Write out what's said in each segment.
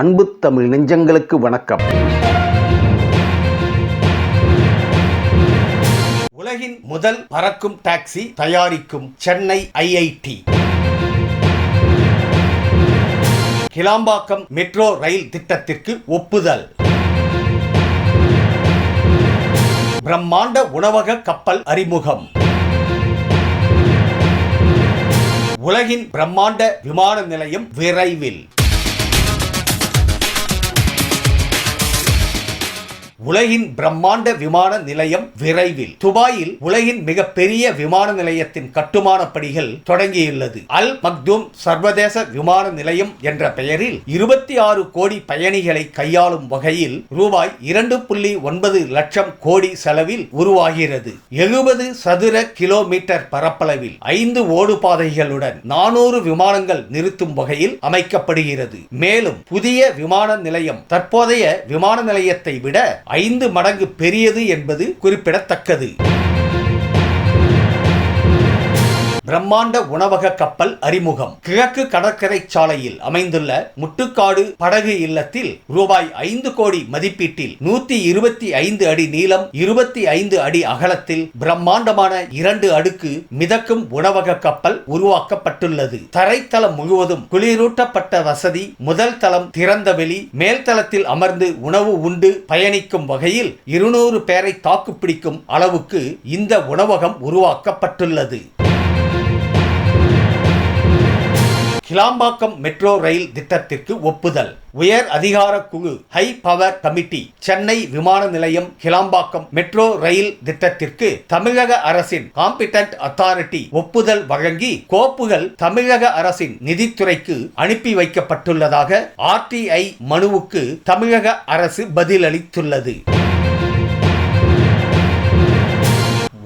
அன்பு தமிழ் நெஞ்சங்களுக்கு வணக்கம். உலகின் முதல் பறக்கும் டாக்ஸி தயாரிக்கும் Chennai IIT. Kilambakkam metro rail திட்டத்திற்கு ஒப்புதல். பிரம்மாண்ட உணவக கப்பல் அறிமுகம். உலகின் பிரம்மாண்ட விமான நிலையம் விரைவில். உலகின் பிரம்மாண்ட விமான நிலையம் விரைவில். துபாயில் உலகின் மிகப்பெரிய விமான நிலையத்தின் கட்டுமான பணிகள் தொடங்கியுள்ளது. அல் மக்தூம் சர்வதேச விமான நிலையம் என்ற பெயரில் இருபத்தி ஆறு கோடி பயணிகளை கையாளும் வகையில் ரூபாய் இரண்டு புள்ளி ஒன்பது லட்சம் கோடி செலவில் உருவாகிறது. எழுபது சதுர கிலோமீட்டர் பரப்பளவில் ஐந்து ஓடுபாதைகளுடன் நானூறு விமானங்கள் நிறுத்தும் வகையில் அமைக்கப்படுகிறது. மேலும் புதிய விமான நிலையம் தற்போதைய விமான நிலையத்தை விட ஐந்து மடங்கு பெரியது என்பது குறிப்பிடத்தக்கது. பிரம்மாண்ட உணவக கப்பல் அறிமுகம். கிழக்கு கடற்கரை சாலையில் அமைந்துள்ள முட்டுக்காடு படகு இல்லத்தில் ரூபாய் ஐந்து கோடி மதிப்பீட்டில் நூத்தி இருபத்தி ஐந்து அடி நீளம் இருபத்தி ஐந்து அடி அகலத்தில் பிரம்மாண்டமான இரண்டு அடுக்கு மிதக்கும் உணவக கப்பல் உருவாக்கப்பட்டுள்ளது. தரைத்தளம் முழுவதும் குளிரூட்டப்பட்ட வசதி முதல் தளம் திறந்த வெளி அமர்ந்து உணவு உண்டு பயணிக்கும் வகையில் இருநூறு பேரை தாக்குப்பிடிக்கும் அளவுக்கு இந்த உணவகம் உருவாக்கப்பட்டுள்ளது. கிளாம்பாக்கம் மெட்ரோ ரயில் திட்டத்திற்கு ஒப்புதல். உயர் அதிகார குழு ஹை பவர் கமிட்டி சென்னை விமான நிலையம் கிளாம்பாக்கம் மெட்ரோ ரயில் திட்டத்திற்கு தமிழக அரசின் காம்பிடன்ட் அத்தாரிட்டி ஒப்புதல் வழங்கி கோப்புகள் தமிழக அரசின் நிதித்துறைக்கு அனுப்பி வைக்கப்பட்டுள்ளதாக ஆர்டிஐ மனுவுக்கு தமிழக அரசு பதிலளித்துள்ளது.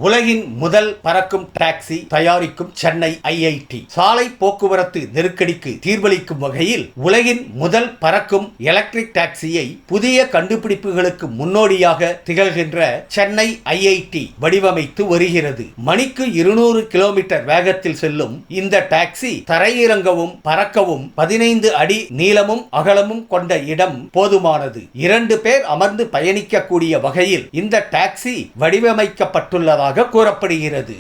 உலகின் முதல் பறக்கும் டாக்ஸி தயாரிக்கும் சென்னை ஐஐடி. சாலை போக்குவரத்து நெருக்கடிக்கு தீர்வளிக்கும் வகையில் உலகின் முதல் பறக்கும் எலக்ட்ரிக் டாக்ஸியை புதிய கண்டுபிடிப்புகளுக்கு முன்னோடியாக திகழ்கின்ற சென்னை ஐஐடி வடிவமைத்து வருகிறது. மணிக்கு இருநூறு கிலோமீட்டர் வேகத்தில் செல்லும் இந்த டாக்ஸி தரையிறங்கவும் பறக்கவும் பதினைந்து அடி நீளமும் அகலமும் கொண்ட இடம் போதுமானது. இரண்டு பேர் அமர்ந்து பயணிக்கக்கூடிய வகையில் இந்த டாக்ஸி வடிவமைக்கப்பட்டுள்ளதாக கூறப்படுகிறது.